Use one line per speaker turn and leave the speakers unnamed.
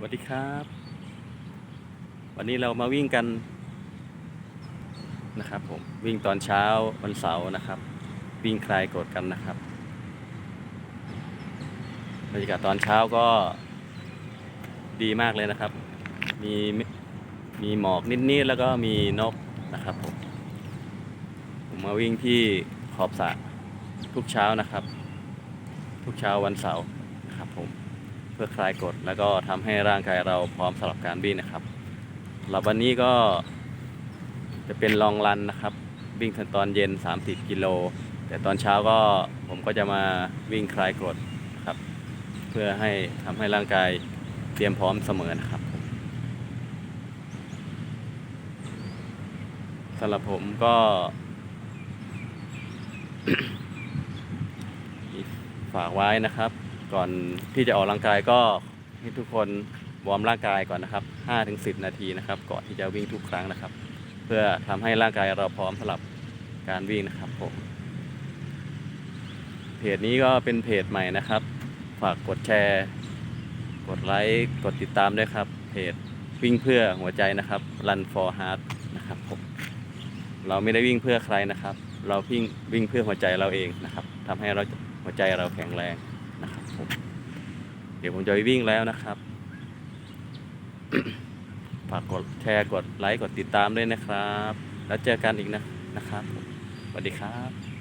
สวัสดีครับ วันนี้เรามาวิ่งกันนะครับผมวิ่งตอนเช้าวันเสาร์นะครับ วิ่งคลายกดกันนะครับบรรยากาศตอนเช้าก็ดีมากเลยนะครับ มีมีหมอกนิดๆแล้วก็มีนกนะครับผมผมมาวิ่งที่ขอบสระทุกเช้านะครับ ทุกเช้าวันเสาร์ พื่อคลายกดแล้วก็ทำให้ร่างกายเราพร้อมสำหรับการวิ่งนะครับสำหรับวันนี้ก็จะเป็นลองรันนะครับ วิ่งตอนเย็น 30 กิโล แต่ตอนเช้าก็ผมก็จะมาวิ่งคลายกดนะครับ เพื่อให้ทำให้ร่างกายเตรียมพร้อมเสมอนะครับสำหรับผมก็ฝากไว้นะครับ ก่อนที่จะออกกำลังกายก็ให้ทุกคนวอร์มร่างกายก่อนนะครับ 5-10 นาทีนะครับ ก่อนที่จะวิ่งทุกครั้งนะครับ เพื่อทำให้ร่างกายเราพร้อมสำหรับการวิ่งนะครับผมเพจนี้ก็เป็นเพจใหม่นะครับ ฝากกดแชร์ กดไลค์กดติดตามด้วยครับ เพจวิ่งเพื่อหัวใจนะครับ Run for Heart นะครับผมเราไม่ได้วิ่งเพื่อใครนะครับ เราวิ่งวิ่งเพื่อหัวใจเราเองนะครับทำให้เราหัวใจเราแข็งแรง เดี๋ยวผมจะไปวิ่งแล้วนะครับ ฝากกดแชร์กดไลค์กดติดตามด้วยนะครับ แล้วเจอกันอีกนะนะครับสวัสดีครับ